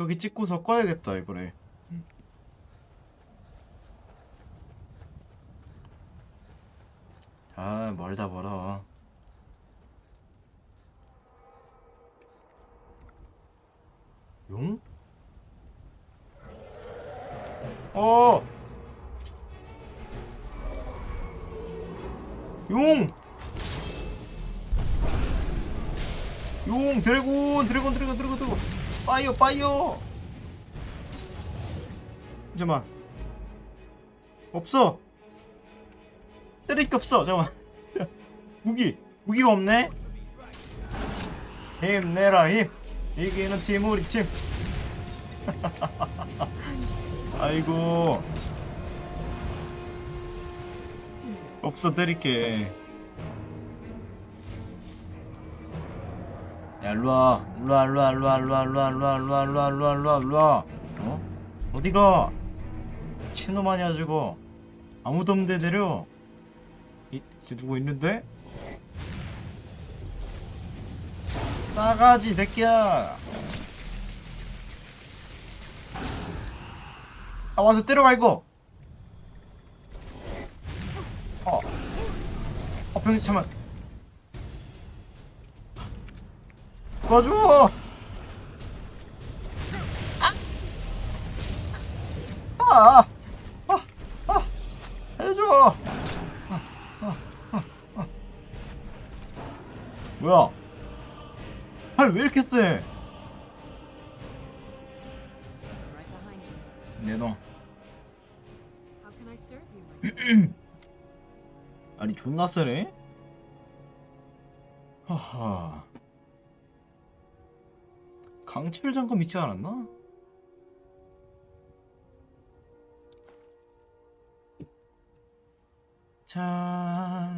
여기 찍고서 꺼야겠다 이번에. 음. 아 멀다 멀어. 용? 어! 용! 용 드래곤 드래곤 드래곤 드래곤 드래곤 파이어 파이어 잠깐만. 없어. 때릴 게 없어. 잠깐만. 무기. 무기가 없네. 힘내라 힘. 이기는 팀 우리 팀. 아이고. 없어 때릴게 야 일로와 일로와 일로와 일로와 일로와 일로와 일로와 일로와 일로와 일로와 일로와 일로와 어? 어디가 미친놈 아니야 저거 아무도 없는데 내려 이, 저 누구 있는데? 싸가지 새끼야 아 와서 때려 말고 어. 어 병신 잠만 도와줘 아! 아! 아! 아! 해줘 아, 아, 아, 아. 뭐야 팔 왜 이렇게 세. 내놔 my 아니 존나 세네 하하 강철 장검 있지 않았나? 자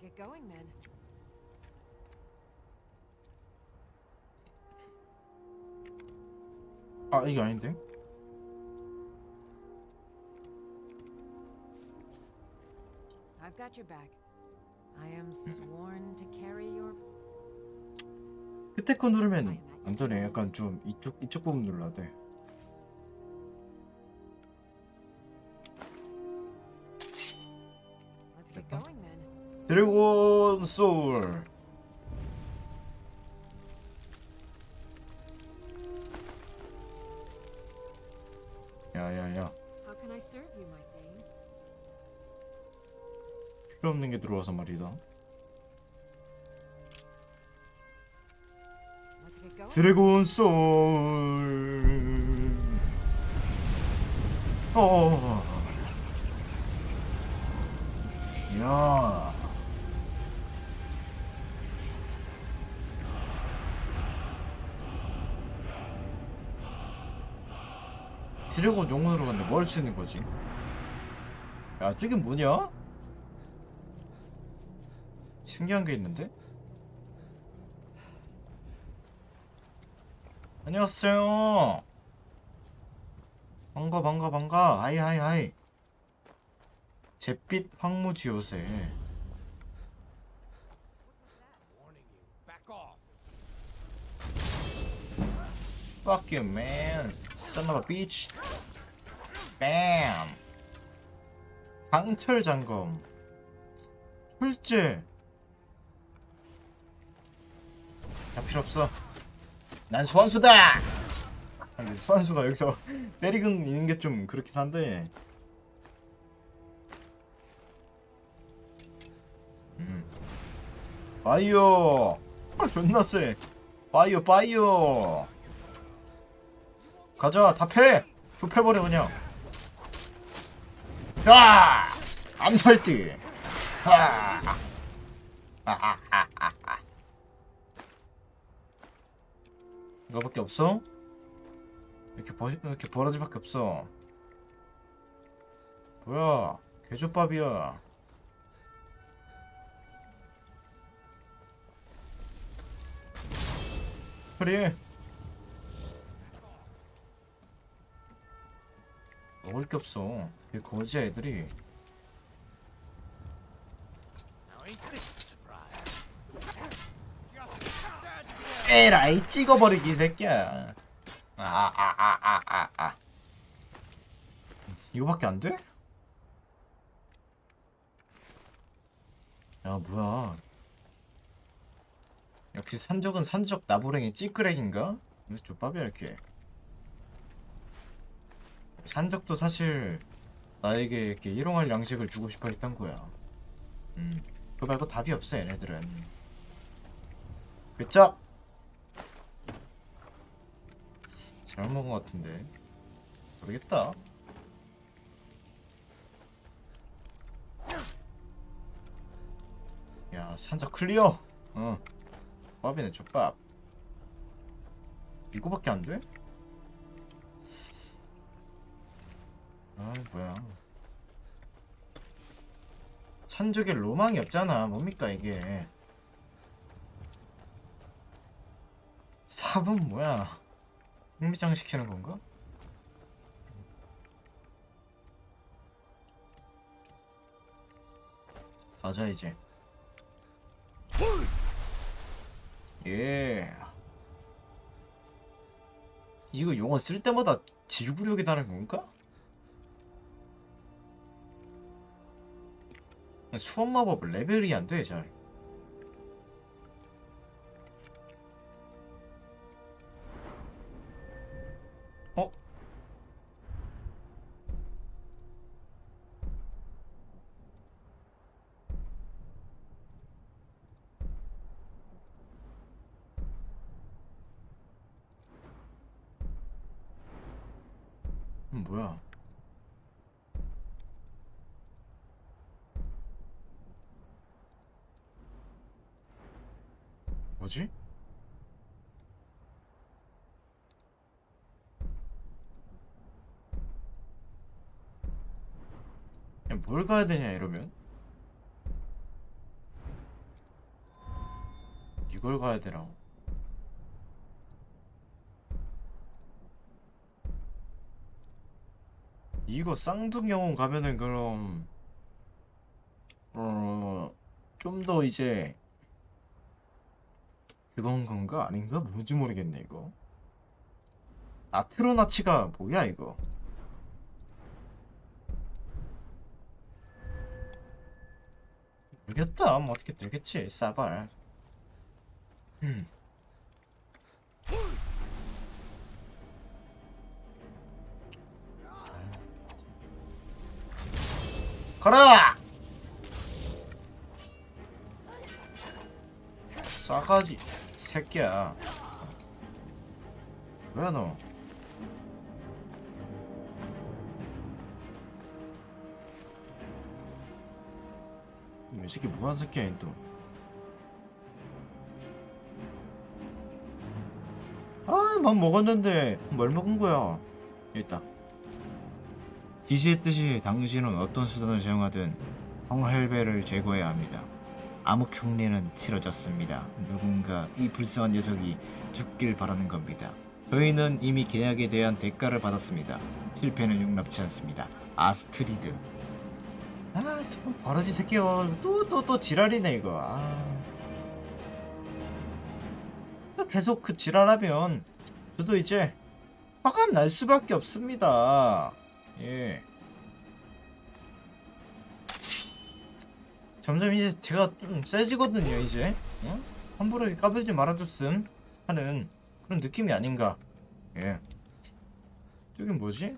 Get going then. 아 이게 아닌데? I've got your back. I am sworn to carry. 끝에 거 누르면 안 되네 약간 좀 이쪽 이쪽 부분 눌러야 돼. Then. 드래곤 소울. 야야야? 필요 없는 게 들어와서 말이다 드래곤 소울 어 야. 드래곤 용으로 갔는데 뭘 쓰는 거지? 야, 저게 뭐냐? 신기한 게 있는데? 안녕하세요. 반가 반가 반가. 하이 하이 하이. 잿빛 황무지 요새. Fuck you, man. 강철 장검. 철제. 다 필요 없어. 난 소환수다. 아니, 소환수가 여기서 때리근 있는 게 좀 그렇긴 한데. 음. 바이오. 아, 존나 세. 바이오 바이오. 가자 다 패. 좁혀버려 그냥. 야! 암살띠. 하. 아하하하하. 이거밖에 없어? 이렇게 버 이렇게 버러지밖에 없어. 뭐야? 개조밥이야. 그래. 먹을 게 없어. 이 거지 애들이. 에라이 찍어버리기 이 새끼야. 아아 아 아 아 아. 이거밖에 안 돼? 야 뭐야. 역시 산적은 산적 나부랭이 찌끄레기인가? 왜 족밥이야 이렇게? 산적도 사실 나에게 이렇게 일용할 양식을 주고 싶어 했던 거야. 음 그거 말고 답이 없어 얘네들은. 그쵸? 잘못 먹은 것 같은데. 모르겠다. 야 산적 클리어. 어. 밥이네 족밥. 이거밖에 안 돼? 아 뭐야. 산적에 로망이 없잖아. 뭡니까 이게? 4번 뭐야 흥미장 시키는 건가? 가자 이제 예 이거 용어 쓸 때마다 지구력이 다른 건가? 수원 마법 레벨이 안 돼 잘. 음, 뭐야? 뭐지? 야, 뭘 가야 되냐 이러면? 이걸 가야 되라고. 이거 쌍둥영웅 가면은 그럼 어 좀 더 이제 그건 건가? 아닌가? 뭔지 모르겠네 이거. 아트로나치가 뭐야 이거? 모르겠다. 뭐 어떻게 되겠지 싸발. 음. 가라 싸가지 새끼야 뭐야 너 이 새끼 뭐하는 새끼야 얘 또. 아, 맘 먹었는데 뭘 먹은 거야? 있다. 지시했듯이 당신은 어떤 수단을 사용하든 황헬베를 제거해야 합니다. 암흑 흉내는 치러졌습니다. 누군가 이 불쌍한 녀석이 죽길 바라는 겁니다. 저희는 이미 계약에 대한 대가를 받았습니다. 실패는 용납치 않습니다. 아스트리드. 아, 좀 버러지 새끼야. 또 또 또 지랄이네 이거. 아. 또 계속 그 지랄하면 저도 이제 화가 날 수밖에 없습니다. 예. 점점 이제 제가 좀 세지거든요 이제 어? 함부로 까불지 말아줬음 하는 그런 느낌이 아닌가 예 저긴 뭐지?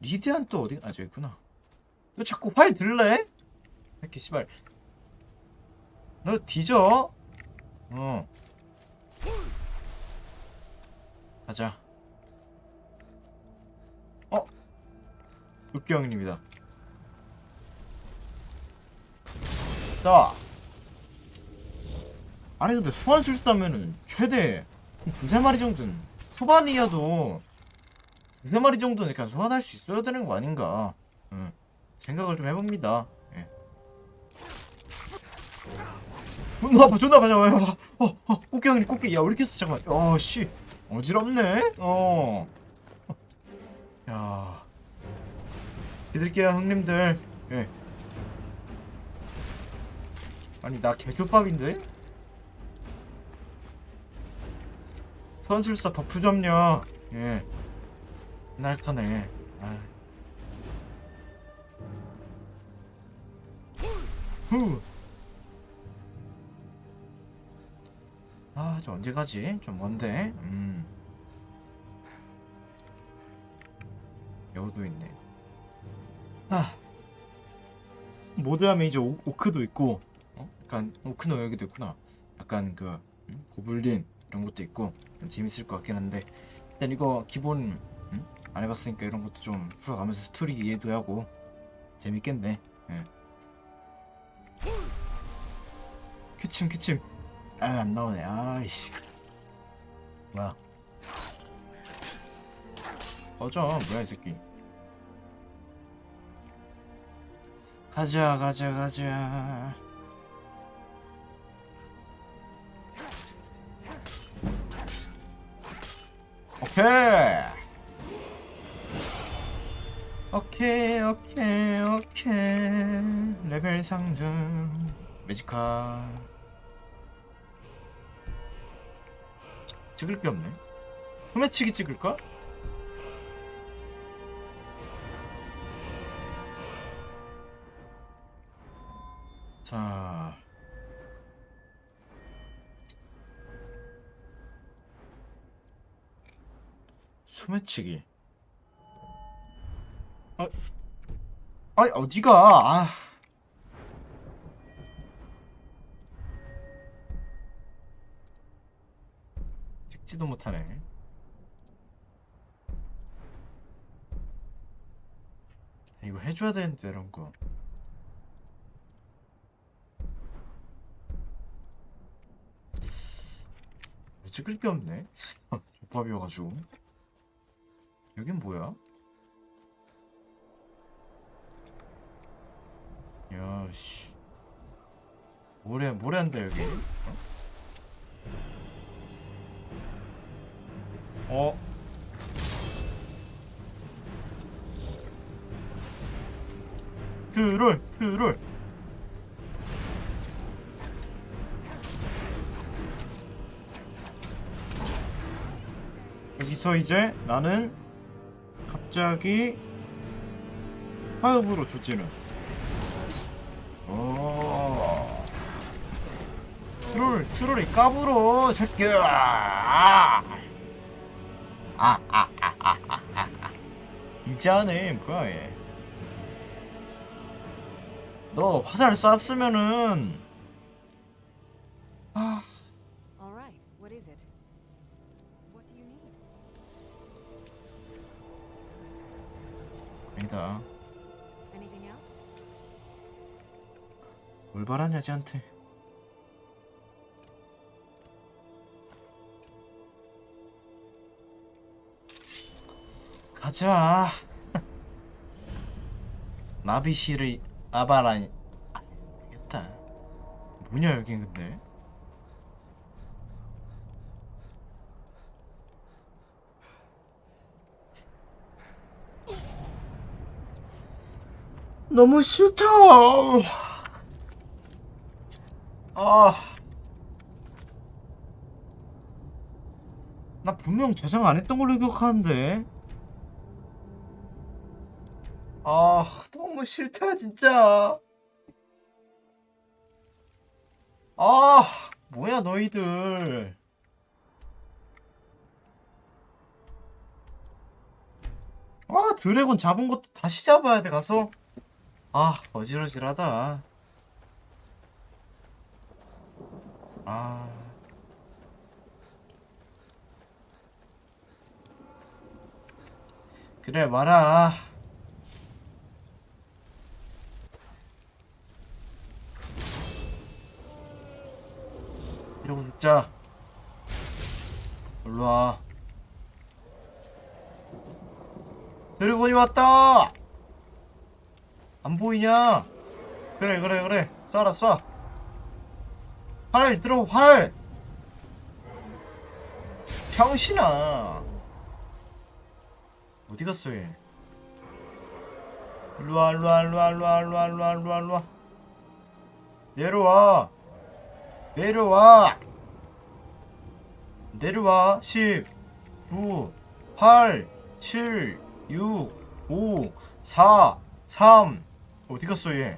리디안 또 어디? 아 저기 있구나 너 자꾸 활 들래? 이렇게 씨발 너 뒤져 어 가자 어? 육경님이다 자 아니 근데 소환술사면은 최대 두세 마리 정도는 초반이어도 두세 마리 정도는 그냥 소환할 수 있어야 되는 거 아닌가 응. 생각을 좀 해봅니다 예. 존나 아파 존나 아파 잠깐만 어, 어, 어, 꽃게 형님 꽃게 야 우리 캐스 잠깐만 어씨 어지럽네 어 야. 믿을게요 형님들 예. 아니 나 개조밥인데? 선술사 버프 점령 예 날카네 아. 후. 아, 저 언제 가지? 좀 먼데. 음. 여우도 있네. 아. 모드하면 이제 오, 오크도 있고, 어? 약간 오크는 여기도 있구나. 약간 그 음? 고블린 이런 것도 있고 좀 재밌을 것 같긴 한데 일단 이거 기본 음? 안 해봤으니까 이런 것도 좀 풀어가면서 스토리 이해도 하고 재밌겠네. 예. 기침 기침 아안 나오네 아이씨 뭐야 꺼져 뭐야 이 새끼 가자 가자 가자. 오케이. 오케이 오케이 오케이. 레벨 상승. 매지카 찍을 게 없네. 소매치기 찍을까? 자. 소매치기. 어? 아니 어디가? 아. 찍지도 못하네. 이거 해줘야 되는데 이런 거 찍을 게 없네 족밥이어가지고 여긴 뭐야? 야씨 뭐래 뭐래 한다 여기 어? 어? 트롤 트롤 여기서 이제 나는 갑자기 화흡으로 조지는. 오 트롤 트롤이 까불어 새끼야. 아, 아아아아아아 이제 하네 뭐야 얘. 너 화살 쐈으면은 뭘 바라냐 쟤한테. 가자. 나비시를 아바라니. 아, 되겠다. 뭐냐 여긴 근데 너무 싫다 아. 나 분명 저장 안 했던 걸로 기억하는데. 아, 너무 싫다, 진짜. 아, 뭐야, 너희들. 아, 드래곤 잡은 것도 다시 잡아야 돼, 가서. 아, 어지러지하다. 아. 그래 말아. 이러고 죽자. 일로 와. 드래곤이 왔다. 안 보이냐? 그래 그래 그래. 쏴라 쏴. 활 들어 활. 병신아. 어디 갔어 얘? 일로와 일로와 일로와 일로와 일로와 일로와 내려와 내려와 내려와 10 9 8 7 6 5 4 3 어디 갔어 얘?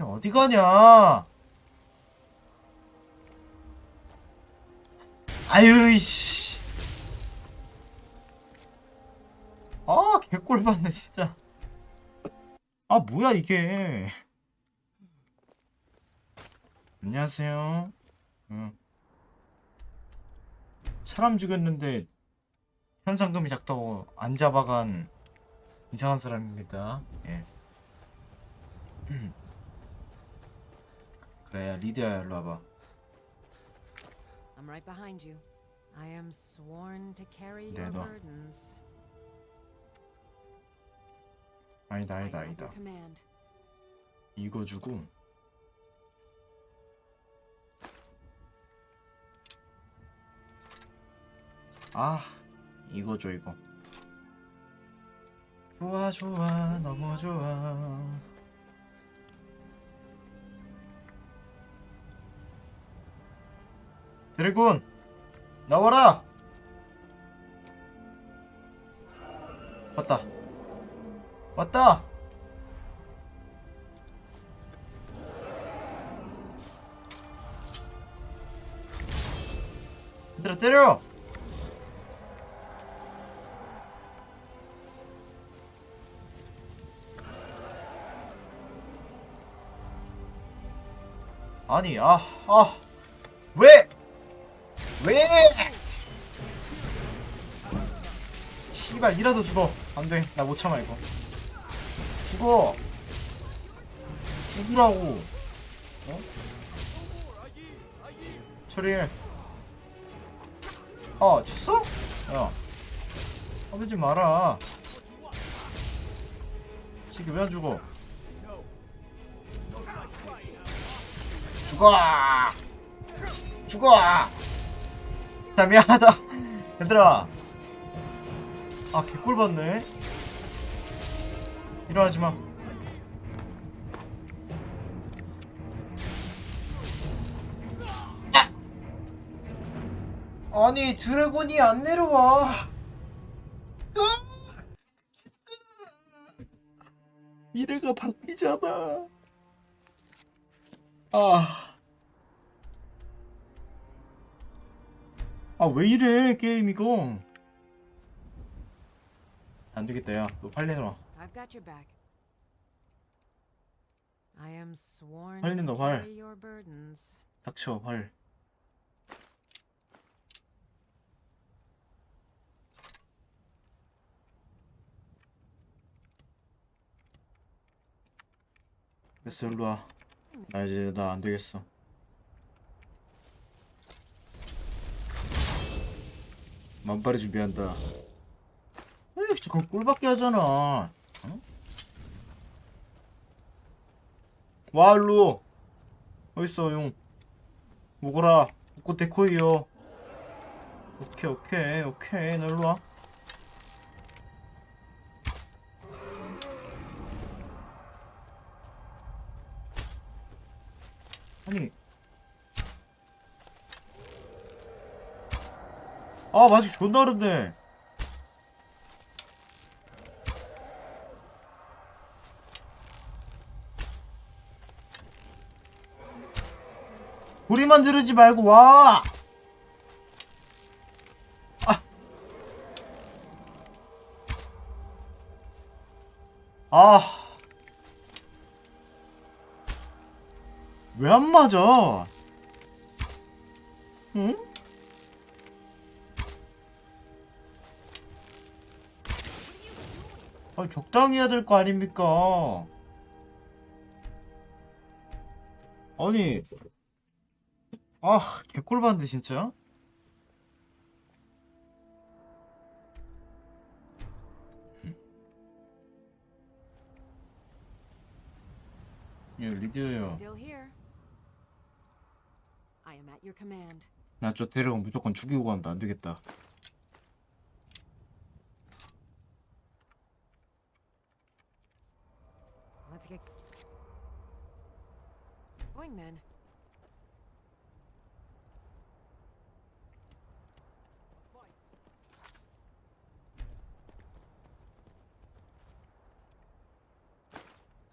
야, 어디 가냐? 아유 이씨. 아 개꼴 받네 진짜. 아 뭐야 이게? 안녕하세요. 응. 사람 죽였는데 현상금이 작다고 안 잡아간 이상한 사람입니다 예 그래 리디아야 일로 와봐 I'm right behind you. I am sworn to carry your 내놔. burdens. 아니다 I 아니다 아니다 command. 이거 주고 아 이거 줘 이거. 좋아 좋아 너무 좋아. 드래곤 나와라! 왔다. 왔다! 얘들아 때려 아니 아아. 왜? 왜? 씨발 이라도 죽어. 안돼. 나 못 참아 이거. 죽어. 죽으라고. 어? 처리해 아 쳤어? 야. 하지 마라. 새끼 왜안 죽어 죽어. 죽어. 자 미안하다. 얘들아. 아 개꿀 받네. 일어나지마. 아니 드래곤이 안 내려와. 미래가 바뀌잖아. 아 아 왜 이래 게임 이거 안 되겠다 야너 빨리 내놔 I've got your back. I am sworn 활 to 낸다, 활. carry your burdens. 닥쳐 활 됐어 일로와 나 이제 나 안 되겠어 만발의 준비한다. 에이 그건 꼴밖에 하잖아. 어? 와 일로. 어딨어 용? 먹어라. 먹고 데코이요 오케이 오케이 오케이. 너 일로 와. 아니 아 맛이 존나 다른데 우리만 들으지 말고 와 아. 왜 안 맞아? 응? 아, 적당히 해야 될 거 아닙니까? 아니, 아, 개꿀반데 진짜? 예, 리드요. Still here. I am at your command. 나저 데려가 무조건 죽이고 간다. 안 되겠다. Let's get going then.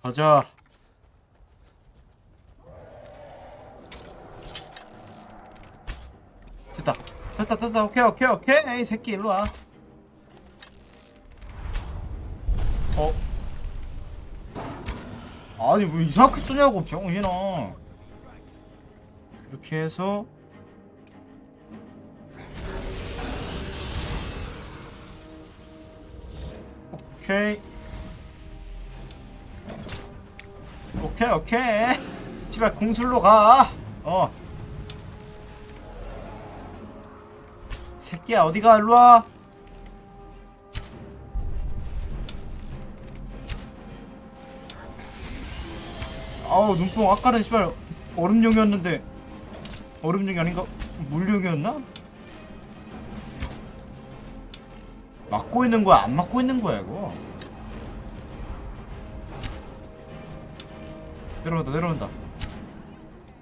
가자. 됐다. 됐다, 됐다. 오케이, 오케이, 오케이. 이 새끼 일로 와. 어? 아니 왜 이상하게 쓰냐고 병신아. 이렇게 해서 오케이. 오케이 오케이. 제발 공술로 가. 어. 새끼야 어디가? 일로와. 아우 눈뽕 아까는 씨발 얼음용이었는데 얼음용이 아닌가? 물용이었나? 막고 있는 거야? 안 막고 있는 거야 이거? 내려온다 내려온다.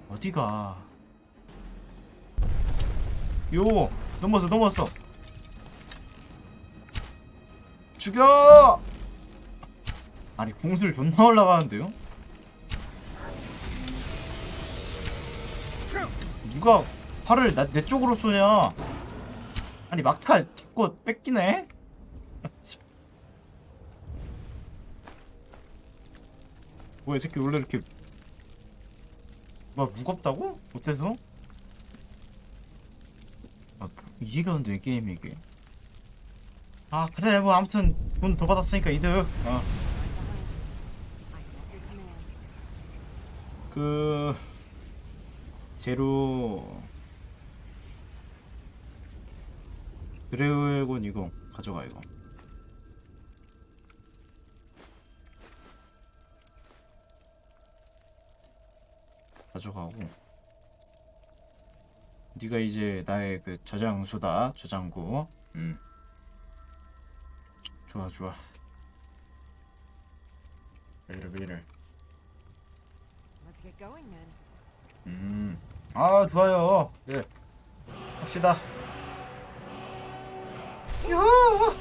어디가? 요 넘었어 넘었어. 죽여! 아니 궁술 존나 올라가는데요 누가 팔을 나, 내 쪽으로 쏘냐 아니 막타 자꾸 뺏기네 뭐야 이 새끼 원래 이렇게 뭐 무겁다고? 못해서? 아, 이해가 안돼 게임이 이게 아 그래 뭐 아무튼 돈 더 받았으니까 이득 어. 그 제로. 드래곤 이거 가져가 이거. 가져가고. 네가 이제 나의 그 저장소다 저장고. 음. 좋아 좋아. going then. 음. 아, 좋아요. 네. 합시다. 유후!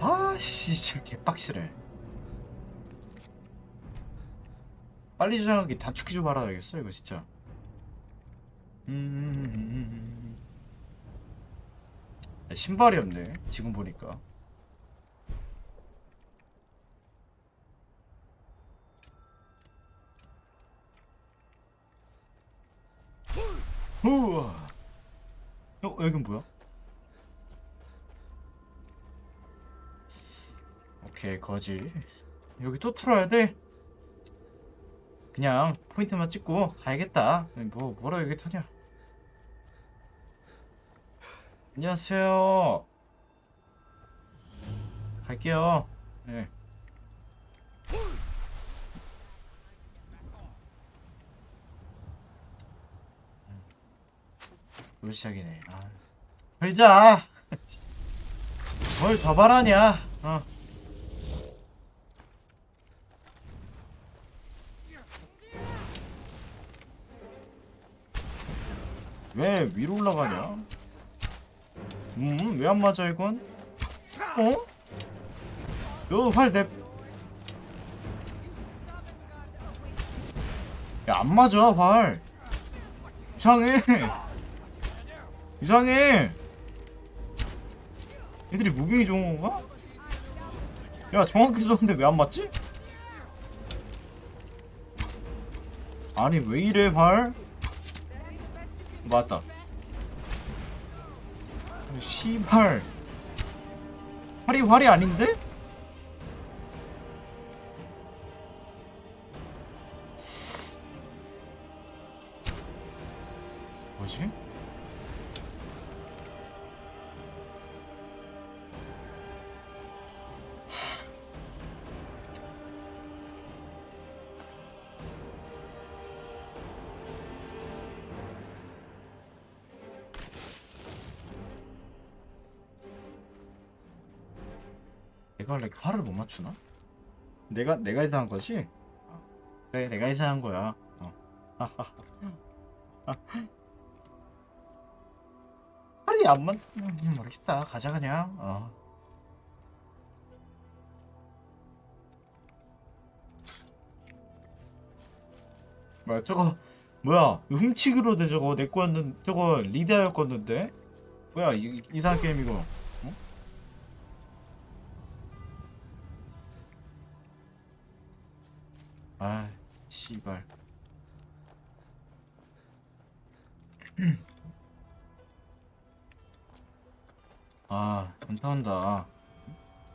아, 씨, 진짜 개빡치네. 빨리 저장하기 단축키 좀 알아야겠어, 이거 진짜. 음. 야, 신발이 없네, 지금 보니까. 우와. 어, 여긴 뭐야? 오케이, 거지. 여기 또 틀어야 돼? 그냥 포인트만 찍고 가야겠다. 뭐, 뭐라 여기 터냐? 안녕하세요. 갈게요. 네. 또 시작이네. 아. 걸자. 뭘 더 바라냐? 어. 왜 위로 올라가냐? 음, 왜 안 맞아 이건? 어? 너활 내. 야, 안 맞아, 활. 이상해. 이상해. 애들이 무빙이 좋은 건가? 야 정확히 쏘는데 왜 안 맞지? 아니 왜 이래 발? 맞다. 씨발. 활이 활이 아닌데? 뭐지? 씨발 내 화를 못 맞추나? 내가 내가 이상한 거지? 어. 그래 내가 이상한 거야. 어. 아니 안 맞. 음, 모르겠다. 가자 그냥. 어. 뭐야 저거 뭐야 훔치기로 돼 저거 내 거였는 저거 리다였 건데 뭐야 이, 이상한 게임 이거 아 씨발 아 연타한다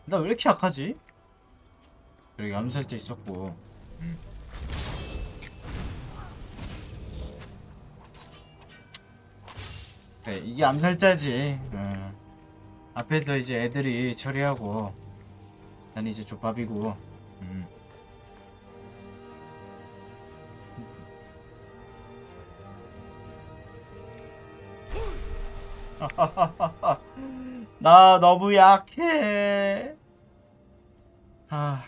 나 왜 이렇게 약하지? 여기 암살자 있었고 음. 그래 이게 암살자지 어. 앞에서 이제 애들이 처리하고 난 이제 족밥이고 음. 나 너무 약해. 아